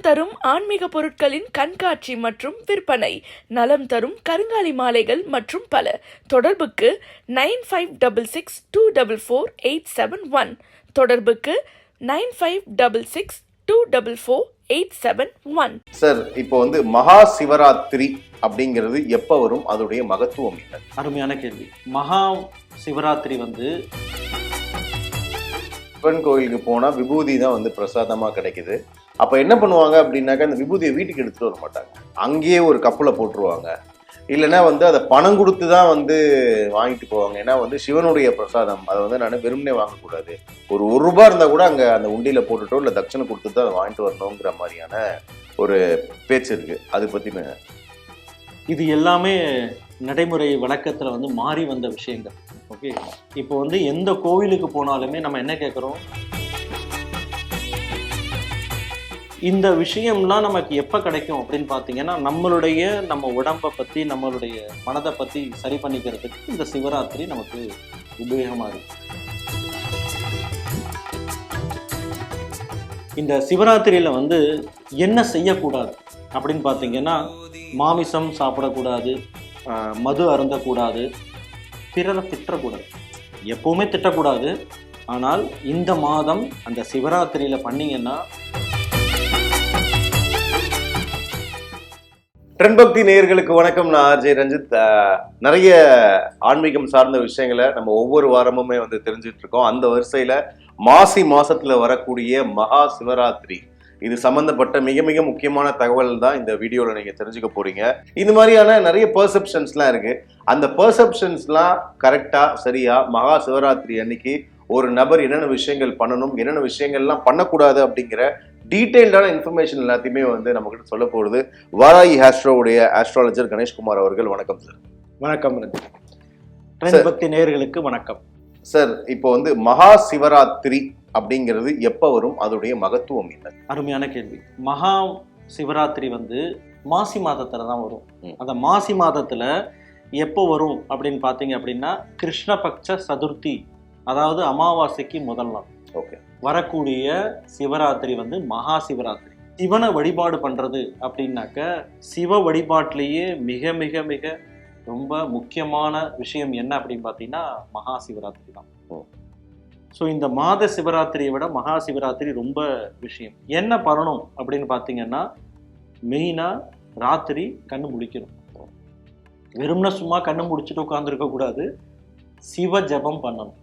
நலம் தரும் ஆன்மீக பொருட்களின் கண்காட்சி மற்றும் விற்பனை. நலம் தரும் கருங்காலி மாலைகள் மற்றும் பல. தொடர்புக்கு nine five double six two double four eight seven one. தொடர்புக்கு nine five double six two double four eight seven one. Sir இப்போ வந்து மகா சிவராத்திரி அப்படிங்கிறது எப்போ வரும்? அதோடைய மகத்துவம் என்ன? அருமையான கேள்வி. மகா சிவராத்திரி வந்து சிவன் கோயிலுக்கு போனால் விபூதி தான் வந்து பிரசாதமாக கிடைக்குது. அப்போ என்ன பண்ணுவாங்க அப்படின்னாக்கா அந்த விபூதியை வீட்டுக்கு எடுத்துகிட்டு வர மாட்டாங்க. அங்கேயே ஒரு கப்பில் போட்டுருவாங்க. இல்லைன்னா வந்து அதை பணம் கொடுத்து தான் வந்து வாங்கிட்டு போவாங்க. ஏன்னா வந்து சிவனுடைய பிரசாதம். அதை வந்து நான் வெறுமனே வாங்கக்கூடாது. ஒரு ஒரு ரூபா இருந்தால் கூட அங்கே அந்த உண்டியில் போட்டுட்டோ இல்லை தட்சணை கொடுத்து தான் அதை வாங்கிட்டு வரணுங்கிற மாதிரியான ஒரு பேச்சு இருக்குது அது பற்றின இது எல்லாமே நடைமுறை வழக்கத்தில் வந்து மாறி வந்த விஷயங்கள். ஓகே இப்போ வந்து எந்த கோவிலுக்கு போனாலுமே நம்ம என்ன கேட்குறோம் இந்த விஷயம்லாம் நமக்கு எப்போ கிடைக்கும் அப்படின்னு பார்த்தீங்கன்னா நம்மளுடைய நம்ம உடம்பை பற்றி நம்மளுடைய மனதை பற்றி சரி பண்ணிக்கிறதுக்கு இந்த சிவராத்திரி நமக்கு உபயோகமாக இருக்கு. இந்த சிவராத்திரியில் வந்து என்ன செய்யக்கூடாது அப்படின்னு பார்த்தீங்கன்னா மாமிசம் சாப்பிடக்கூடாது மது அருந்தக்கூடாது பிறரை திட்டக்கூடாது. எப்பவுமே திட்டக்கூடாது. ஆனால் இந்த மாதம் அந்த சிவராத்திரியில் பண்ணீங்கன்னா ட்ரெண்ட் பக்தி நேயர்களுக்கு வணக்கம். நான் அஜய் ரஞ்சித். நிறைய ஆன்மீகம் சார்ந்த விஷயங்களை நம்ம ஒவ்வொரு வாரமுமே வந்து தெரிஞ்சுட்டு இருக்கோம். அந்த வரிசையில மாசி மாசத்துல வரக்கூடிய மகா சிவராத்திரி. இது சம்பந்தப்பட்ட மிக மிக முக்கியமான தகவல் தான் இந்த வீடியோல நீங்க தெரிஞ்சுக்க போறீங்க. இந்த மாதிரியான நிறைய பெர்செப்ஷன்ஸ்லாம் இருக்கு. அந்த பெர்செப்ஷன்ஸ்லாம் கரெக்டா சரியா மகா சிவராத்திரி அன்னைக்கு ஒரு நபர் என்னென்ன விஷயங்கள் பண்ணணும் என்னென்ன விஷயங்கள்லாம் பண்ணக்கூடாது அப்படிங்கிற டீட்டெயில்டான இன்ஃபர்மேஷன் எல்லாத்தையுமே வந்து நம்மகிட்ட சொல்ல போகுது. வாராயி ஆஸ்ட்ரோவுடைய ஆஸ்ட்ராலஜர் கணேஷ்குமார் அவர்கள் வணக்கம் சார் வணக்கம் பக்தி நேயர்களுக்கு வணக்கம். சார் இப்போ வந்து மகா சிவராத்திரி அப்படிங்கிறது எப்போ வரும்? அதோடைய மகத்துவம் என்ன? அருமையான கேள்வி. மகா சிவராத்திரி வந்து மாசி மாதத்துல தான் வரும். அந்த மாசி மாதத்துல எப்போ வரும் அப்படின்னு பார்த்தீங்க அப்படின்னா கிருஷ்ணபக்ஷ சதுர்த்தி அதாவது அமாவாசைக்கு முதல் நாள். ஓகே. வரக்கூடிய சிவராத்திரி வந்து மகா சிவராத்திரி. சிவனை வழிபாடு பண்றது அப்படின்னாக்க சிவ வழிபாட்டிலேயே மிக மிக மிக ரொம்ப முக்கியமான விஷயம் என்ன அப்படின்னு பார்த்தீங்கன்னா மகா சிவராத்திரி தான். ஓ. ஸோ இந்த மாத சிவராத்திரியை விட மகா சிவராத்திரி ரொம்ப விஷயம். என்ன பண்ணணும் அப்படின்னு பார்த்தீங்கன்னா மெயினாக ராத்திரி கண்ணு முழிக்கணும். வெறும்னா சும்மா கண்ணு முடிச்சுட்டு உட்காந்துருக்க கூடாது. சிவ ஜெபம் பண்ணணும்.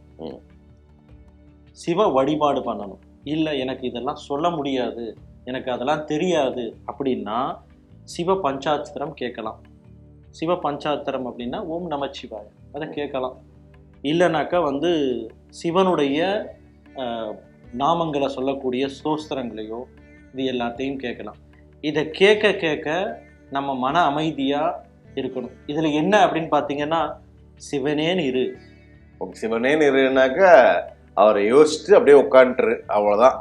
சிவ வழிபாடு பண்ணணும். இல்லை எனக்கு இதெல்லாம் சொல்ல முடியாது. எனக்கு அதெல்லாம் தெரியாது. அப்படின்னா சிவ பஞ்சாட்சரம் கேட்கலாம். சிவ பஞ்சாட்சரம் அப்படின்னா ஓம் நமச்சிவாய அதை கேட்கலாம். இல்லைனாக்கா வந்து சிவனுடைய நாமங்களை சொல்லக்கூடிய ஸ்தோஸ்திரங்களையோ இது எல்லாத்தையும் கேட்கலாம். இதை கேட்க கேட்க நம்ம மன அமைதியாக இருக்கணும். இதில் என்ன அப்படின்னு பார்த்தீங்கன்னா சிவனேன்னு இரு சிவனேன்னு இருனாக்கா அவரை யோசிச்சுட்டு அப்படியே உட்காந்துரு அவ்வளோதான்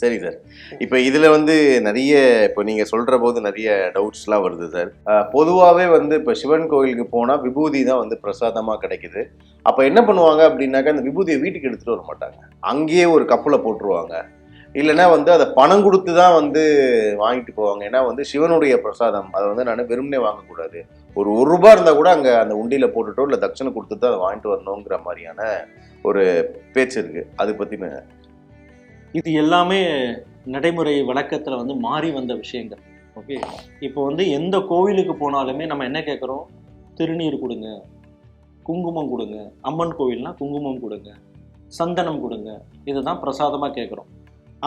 சரி சார். இப்போ இதில் வந்து நிறைய இப்போ நீங்கள் சொல்கிற போது நிறைய டவுட்ஸ்லாம் வருது சார். பொதுவாகவே வந்து இப்போ சிவன் கோயிலுக்கு போனால் விபூதி தான் வந்து பிரசாதமாக கிடைக்குது. அப்போ என்ன பண்ணுவாங்க அப்படின்னாக்கா அந்த விபூதியை வீட்டுக்கு எடுத்துகிட்டு வர மாட்டாங்க. அங்கேயே ஒரு கப்பில் போட்டுருவாங்க. இல்லைன்னா வந்து அதை பணம் கொடுத்து தான் வந்து வாங்கிட்டு போவாங்க. ஏன்னா வந்து சிவனுடைய பிரசாதம். அதை வந்து நான் வெறுமனே வாங்கக்கூடாது. ஒரு ஒரு ரூபா இருந்தால் கூட அங்கே அந்த உண்டியில் போட்டுட்டோ இல்லை தட்சணை கொடுத்து தான் அதை வாங்கிட்டு வரணுங்கிற மாதிரியான ஒரு பேச்சு இருக்குது அது பற்றின இது எல்லாமே நடைமுறை வழக்கத்தில் வந்து மாறி வந்த விஷயங்கள். ஓகே இப்போ வந்து எந்த கோவிலுக்கு போனாலுமே நம்ம என்ன கேட்குறோம் திருநீர் கொடுங்க. குங்குமம் கொடுங்க. அம்மன் கோவில்னா குங்குமம் கொடுங்க. சந்தனம் கொடுங்க. இதுதான் பிரசாதமாக கேட்குறோம்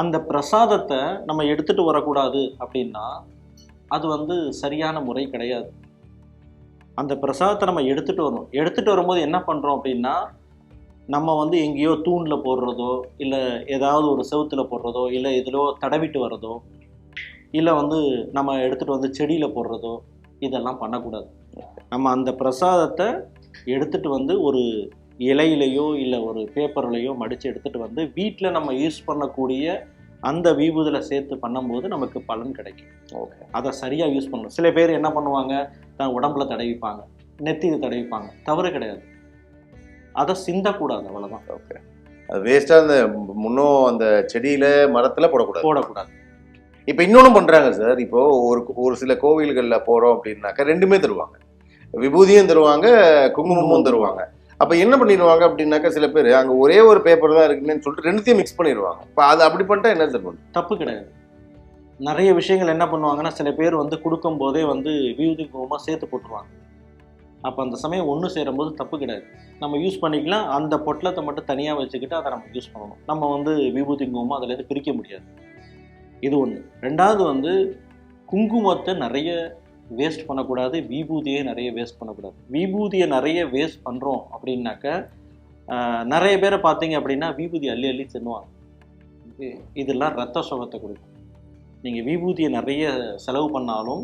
அந்த பிரசாதத்தை நம்ம எடுத்துகிட்டு வரக்கூடாது அப்படின்னா அது வந்து சரியான முறை கிடையாது. அந்த பிரசாதத்தை நம்ம எடுத்துகிட்டு வரணும். எடுத்துகிட்டு வரும்போது என்ன பண்ணுறோம் அப்படின்னா நம்ம வந்து எங்கேயோ தூணில் போடுறதோ இல்லை ஏதாவது ஒரு செவுத்துல போடுறதோ இல்லை எதிலோ தடவிட்டு வர்றதோ இல்லை வந்து நம்ம எடுத்துகிட்டு வந்து செடியில் போடுறதோ இதெல்லாம் பண்ணக்கூடாது. நம்ம அந்த பிரசாதத்தை எடுத்துகிட்டு வந்து ஒரு இலையிலையோ இல்லை ஒரு பேப்பர்லையோ மடித்து எடுத்துகிட்டு வந்து வீட்டில் நம்ம யூஸ் பண்ணக்கூடிய அந்த விபூதியில் சேர்த்து பண்ணும்போது நமக்கு பலன் கிடைக்கும். ஓகே. அதை சரியாக யூஸ் பண்ணணும். சில பேர் என்ன பண்ணுவாங்க? தன் உடம்புல தடவிப்பாங்க. நெத்தியில் தடவிப்பாங்க. தவறு கிடையாது. அதை சிந்தக்கூடாது அவ்வளோதான் ஓகே அது வேஸ்ட்டாக அந்த முன்னோ அந்த செடியில் மரத்தில் போடக்கூடாது. போடக்கூடாது. இப்போ இன்னொன்னும் பண்றாங்க சார் இப்போ ஒரு ஒரு சில கோவில்கள்ல போறோம் அப்படின்னாக்கா ரெண்டுமே தருவாங்க. விபூதியும் தருவாங்க குங்குமமும் தருவாங்க. அப்ப என்ன பண்ணிடுவாங்க அப்படின்னாக்கா சில பேர் அங்க ஒரே ஒரு பேப்பர் தான் இருக்குன்னு சொல்லிட்டு ரெண்டுத்தையும் மிக்ஸ் பண்ணிடுவாங்க. இப்போ அது அப்படி பண்ணிட்டா என்ன சார் பண்ணும்? தப்பு கிடையாது. நிறைய விஷயங்கள் என்ன பண்ணுவாங்கன்னா சில பேர் வந்து கொடுக்கும் போதே வந்து விபூதி குங்குமமாக சேர்த்து போட்டுருவாங்க. அப்போ அந்த சமயம் ஒன்று சேரும்போது தப்பு கிடையாது. நம்ம யூஸ் பண்ணிக்கலாம் அந்த பொட்டலத்தை மட்டும் தனியாக வச்சுக்கிட்டு அதை நம்ம யூஸ் பண்ணணும். நம்ம வந்து விபூதி குங்குமம் அதுலேருந்து பிரிக்க முடியாது. இது ஒன்று ரெண்டாவது வந்து குங்குமத்தை நிறைய வேஸ்ட் பண்ணக்கூடாது விபூதியை நிறைய வேஸ்ட் பண்ணக்கூடாது. விபூதியை நிறைய வேஸ்ட் பண்ணுறோம் அப்படின்னாக்க நிறைய பேரை பார்த்தீங்க அப்படின்னா விபூதி அள்ளி அள்ளி தின்னுவாங்க. இதெல்லாம் ரத்த சுகத்தை கொடுக்கும். நீங்கள் விபூதியை நிறைய செலவு பண்ணாலும்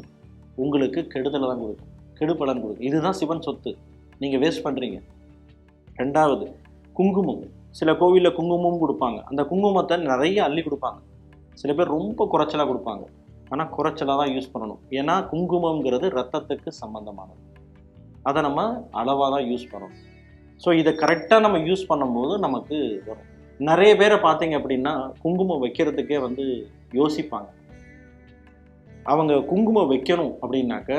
உங்களுக்கு கெடுதலை தான் கொடுக்கும். கெடுபலன் கொடுக்கும். இதுதான் சிவன் சொத்து. நீங்கள் வேஸ்ட் பண்ணுறீங்க ரெண்டாவது குங்குமம். சில கோவிலில் குங்குமமும் கொடுப்பாங்க. அந்த குங்குமத்தை நிறைய அள்ளி கொடுப்பாங்க. சில பேர் ரொம்ப குறைச்சலாக கொடுப்பாங்க. ஆனால் குறைச்சலாக தான் யூஸ் பண்ணணும். ஏன்னா குங்குமங்கிறது ரத்தத்துக்கு சம்மந்தமானது அதை நம்ம அளவாக தான் யூஸ் பண்ணணும். ஸோ இதை கரெக்டாக நம்ம யூஸ் பண்ணும்போது நமக்கு வரும். நிறைய பேரை பார்த்தீங்க அப்படின்னா குங்குமம் வைக்கிறதுக்கே வந்து யோசிப்பாங்க. அவங்க குங்குமம் வைக்கணும் அப்படின்னாக்க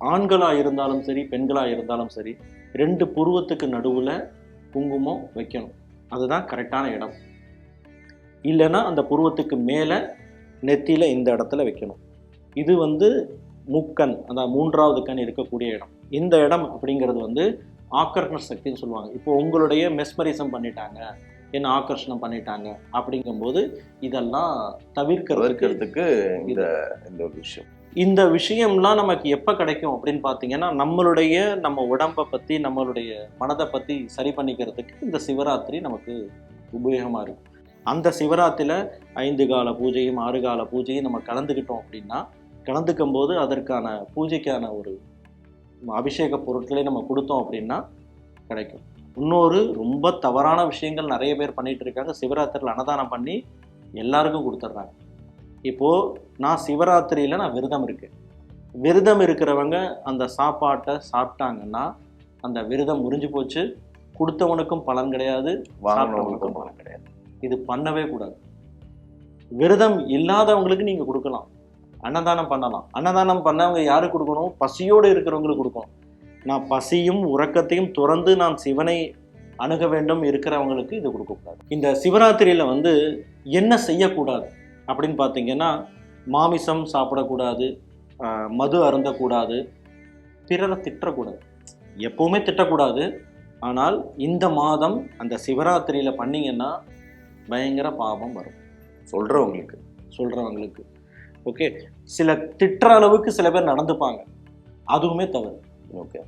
ஆண்களாக இருந்தாலும் சரி பெண்களாக இருந்தாலும் சரி ரெண்டு புருவத்துக்கு நடுவில் குங்குமம் வைக்கணும். அதுதான் கரெக்டான இடம். இல்லைன்னா அந்த புருவத்துக்கு மேலே நெத்தியில் இந்த இடத்துல வைக்கணும். இது வந்து முக்கண் அதான் மூன்றாவது கண் இருக்கக்கூடிய இடம். இந்த இடம் அப்படிங்கிறது வந்து ஆக்கர்ஷண சக்தின்னு சொல்லுவாங்க. இப்போ உங்களுடைய மெஸ்மரிசம் பண்ணிட்டாங்க என்ன ஆக்கர்ஷணம் பண்ணிட்டாங்க அப்படிங்கும்போது இதெல்லாம் தவிர்க்கிறதுக்கு தவிர்க்கிறதுக்கு இந்த இந்த ஒரு விஷயம். இந்த விஷயம்லாம் நமக்கு எப்போ கிடைக்கும் அப்படின்னு பார்த்தீங்கன்னா நம்மளுடைய நம்ம உடம்பை பற்றி நம்மளுடைய மனதை பற்றி சரி பண்ணிக்கிறதுக்கு இந்த சிவராத்திரி நமக்கு உபயோகமாக இருக்கும். அந்த சிவராத்திரியில் ஐந்து கால பூஜையும் ஆறு கால பூஜையும் நம்ம கலந்துக்கிட்டோம் அப்படின்னா கலந்துக்கும் போது அதற்கான பூஜைக்கான ஒரு அபிஷேக பொருட்களை நம்ம கொடுத்தோம் அப்படின்னா கிடைக்கும். இன்னொரு ரொம்ப தவறான விஷயங்கள் நிறைய பேர் பண்ணிகிட்டு இருக்காங்க. சிவராத்திரியில் அன்னதானம் பண்ணி எல்லாருக்கும் கொடுத்துட்றாங்க. இப்போது நான் சிவராத்திரியில் நான் விரதம் இருக்கேன். விரதம் இருக்கிறவங்க அந்த சாப்பாட்டை சாப்பிட்டாங்கன்னா அந்த விரதம் முறிஞ்சு போச்சு. கொடுத்தவனுக்கும் பலன் கிடையாது வாங்கினவங்களுக்கும் பலன் கிடையாது. இது பண்ணவே கூடாது. விரதம் இல்லாதவங்களுக்கு நீங்கள் கொடுக்கலாம். அன்னதானம் பண்ணலாம். அன்னதானம் பண்ணவங்க யாருக்கு கொடுக்கணும்? பசியோடு இருக்கிறவங்களுக்கு கொடுக்கணும். நான் பசியும் உறக்கத்தையும் துறந்து நான் சிவனை அணுக வேண்டும் இருக்கிறவங்களுக்கு இது கொடுக்கக்கூடாது. இந்த சிவராத்திரியில் வந்து என்ன செய்யக்கூடாது? அப்படின்னு பார்த்தீங்கன்னா மாமிசம் சாப்பிடக்கூடாது மது அருந்தக்கூடாது பிறரை திட்டக்கூடாது. எப்போவுமே திட்டக்கூடாது. ஆனால் இந்த மாதம் அந்த சிவராத்திரியில் பண்ணிங்கன்னா பயங்கர பாவம் வரும். சொல்கிறவங்களுக்கு சொல்கிறவங்களுக்கு ஓகே? சில திட்டுற அளவுக்கு சில பேர் நடந்துப்பாங்க. அதுவுமே தவறு. ஓகே?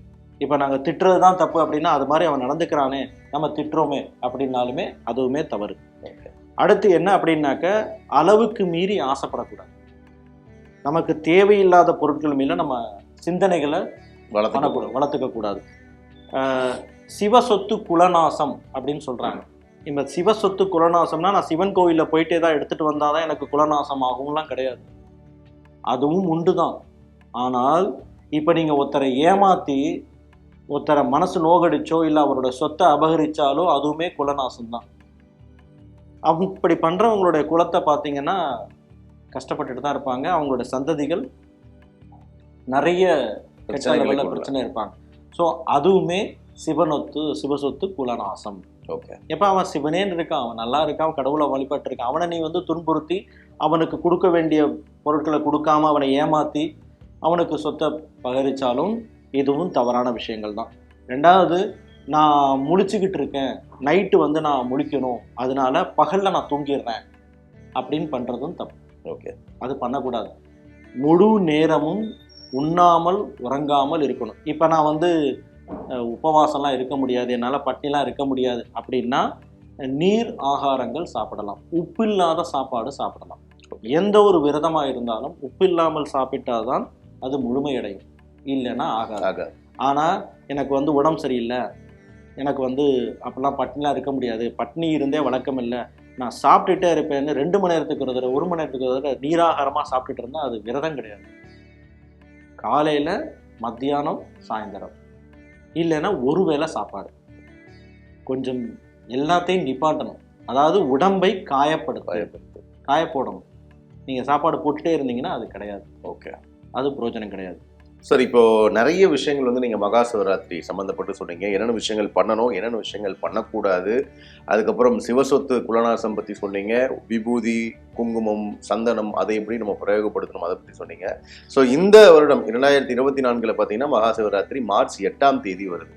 இப்போ நாங்கள் திட்டுறது தான் தப்பு அப்படின்னா அது மாதிரி அவன் நடந்துக்கிறானே நம்ம திட்டுறோமே அப்படின்னாலுமே அதுவுமே தவறு. அடுத்து என்ன அப்படின்னாக்க அளவுக்கு மீறி ஆசைப்படக்கூடாது. நமக்கு தேவையில்லாத பொருட்கள் மேல நம்ம சிந்தனைகளை வளர்த்து பண்ணக்கூடாது வளர்த்துக்க கூடாது சிவசொத்து குலநாசம் அப்படின்னு சொல்றாங்க. இந்த சிவசொத்து குலநாசம்னா நான் சிவன் கோயிலில் போயிட்டே தான் எடுத்துட்டு வந்தாதான் எனக்கு குலநாசம் ஆகும்லாம் கிடையாது. அதுவும் உண்டு தான். ஆனால் இப்போ நீங்கள் ஒருத்தரை ஏமாத்தி ஒருத்தரை மனசு நோகடிச்சோ இல்லை அவரோட சொத்தை அபகரிச்சாலோ அதுவுமே குலநாசம் தான் அப்படி பண்ணுறவங்களுடைய குலத்தை பார்த்தீங்கன்னா கஷ்டப்பட்டுட்டு தான் இருப்பாங்க. அவங்களோட சந்ததிகள் நிறைய கெட்ட லெவலில் பிரச்சனை இருப்பாங்க. ஸோ அதுவுமே சிவனொத்து சிவசொத்து குலநாசம். ஓகே எப்போ அவன் சிவனேன்னு இருக்கான்? அவன் நல்லா இருக்கான் கடவுளை வழிபட்டு இருக்கான். அவனை நீ வந்து துன்புறுத்தி அவனுக்கு கொடுக்க வேண்டிய பொருட்களை கொடுக்காம அவனை ஏமாத்தி அவனுக்கு சொத்தை பகரிச்சாலும் இதுவும் தவறான விஷயங்கள் தான். ரெண்டாவது நான் முழிச்சுக்கிட்டு இருக்கேன். நைட்டு வந்து நான் முழிக்கணும் அதனால பகலில் நான் தூங்கிடுறேன். அப்படின்னு பண்ணுறதும் தப்பு. ஓகே அது பண்ணக்கூடாது. முழு நேரமும் உண்ணாமல் உறங்காமல் இருக்கணும். இப்போ நான் வந்து உபவாசம்லாம் இருக்க முடியாது. என்னால் பட்டினிலாம் இருக்க முடியாது. அப்படின்னா நீர் ஆகாரங்கள் சாப்பிடலாம். உப்பில்லாத சாப்பாடு சாப்பிடலாம். எந்த ஒரு விரதமாக இருந்தாலும் உப்பில்லாமல் சாப்பிட்டாதான் அது முழுமையடையும். இல்லைன்னா ஆகாது. ஆக ஆனால் எனக்கு வந்து உடம்பு சரியில்லை. எனக்கு வந்து அப்போல்லாம் பட்டினிலாம் இருக்க முடியாது. பட்னி இருந்தே வழக்கம் இல்லை. நான் சாப்பிட்டுட்டே இருப்பேன்னு ரெண்டு மணி நேரத்துக்கு ஒரு தடவை ஒரு மணி நேரத்துக்கு ஒரு தடவை நீராகாரமாக சாப்பிட்டுட்டு இருந்தால் அது விரதம் கிடையாது. காலையில் மத்தியானம் சாயந்தரம். இல்லைன்னா ஒரு வேளை சாப்பாடு. கொஞ்சம் எல்லாத்தையும் நிப்பாட்டணும். அதாவது உடம்பை காயப்படுத்த. காய போடணும் நீங்கள் சாப்பாடு போட்டுட்டே இருந்தீங்கன்னா அது கிடையாது. ஓகே. அது பிரயோஜனம் கிடையாது. சார் இப்போ நிறைய விஷயங்கள் வந்து நீங்க மகா சிவராத்திரி சம்பந்தப்பட்டு சொன்னீங்க. என்னென்ன விஷயங்கள் பண்ணணும் என்னென்ன விஷயங்கள் பண்ணக்கூடாது அதுக்கப்புறம் சிவசொத்து குலநாசம் பத்தி சொன்னீங்க விபூதி குங்குமம் சந்தனம் அதை எப்படி நம்ம பிரயோகப்படுத்தணும் அதை பத்தி சொன்னீங்க. ஸோ இந்த வருடம் இரண்டாயிரத்தி இருபத்தி நான்கில் பார்த்தீங்கன்னா மகா சிவராத்திரி மார்ச் எட்டாம் தேதி வருது.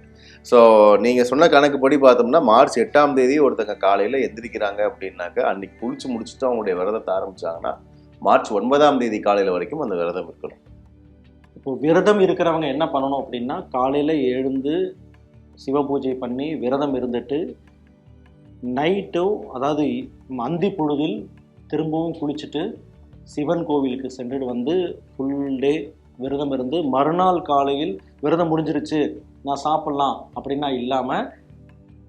ஸோ நீங்கள் சொன்ன கணக்குப்படி பார்த்தோம்னா மார்ச் எட்டாம் தேதி ஒருத்தங்க காலையில் எந்திரிக்கிறாங்க அப்படின்னாக்க அன்னைக்கு குளிச்சு முடிச்சுட்டு அவங்களுடைய விரதத்தை ஆரம்பிச்சாங்கன்னா மார்ச் ஒன்பதாம் தேதி காலையில் வரைக்கும் அந்த விரதம் இருக்கணும். இப்போ விரதம் இருக்கிறவங்க என்ன பண்ணணும் அப்படின்னா காலையில் எழுந்து சிவ பூஜை பண்ணி விரதம் இருந்துட்டு நைட்டோ அதாவது அந்தி பொழுதில் திரும்பவும் குளிச்சுட்டு சிவன் கோவிலுக்கு சென்றுட்டு வந்து ஃபுல் டே விரதம் இருந்து மறுநாள் காலையில் விரதம் முடிஞ்சிருச்சு நான் சாப்பிட்லாம் அப்படின்னா இல்லாமல்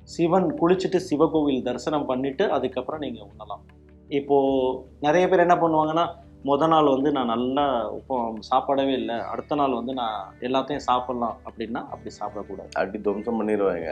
சிவன் குளிச்சுட்டு சிவகோவில் தரிசனம் பண்ணிவிட்டு அதுக்கப்புறம் நீங்கள் உண்ணலாம். இப்போது நிறைய பேர் என்ன பண்ணுவாங்கன்னா மொதல் நாள் வந்து நான் நல்லா இப்போ சாப்பிடவே இல்லை. அடுத்த நாள் வந்து நான் எல்லாத்தையும் சாப்பிட்லாம் அப்படின்னா அப்படி சாப்பிடக்கூடாது. அப்படி துவம்சம் பண்ணிடுவாங்க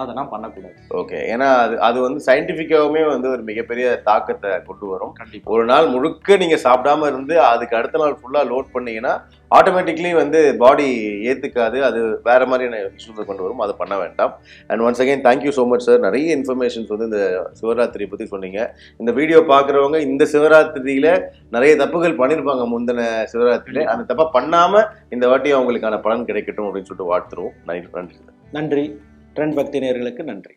அதெல்லாம் பண்ணக்கூடாது. ஓகே ஏன்னா அது அது வந்து சயின்டிஃபிக்காவுமே வந்து ஒரு மிகப்பெரிய தாக்கத்தை கொண்டு வரும். கண்டிப்பாக ஒரு நாள் முழுக்க நீங்க சாப்பிடாம இருந்து அதுக்கு அடுத்த நாள் ஃபுல்லா லோட் பண்ணீங்கன்னா ஆட்டோமேட்டிக்லி வந்து பாடி ஏத்துக்காது. அது வேற மாதிரியான இஷ்யூஸை கொண்டு வரும். அதை பண்ண வேண்டாம். And once again thank you so much sir நிறைய இன்ஃபர்மேஷன்ஸ் வந்து இந்த சிவராத்திரி பத்தி சொன்னீங்க. இந்த வீடியோ பார்க்குறவங்க இந்த சிவராத்திரியில நிறைய தப்புகள் பண்ணியிருப்பாங்க முந்தின சிவராத்திரியில. அந்த தப்பை பண்ணாம இந்த வாட்டி அவங்களுக்கான பலன் கிடைக்கட்டும் அப்படின்னு சொல்லிட்டு வாழ்த்துருவோம். நன்றி நன்றி நன்றி. ட்ரெண்ட் பக்தி நேர்களுக்கு நன்றி.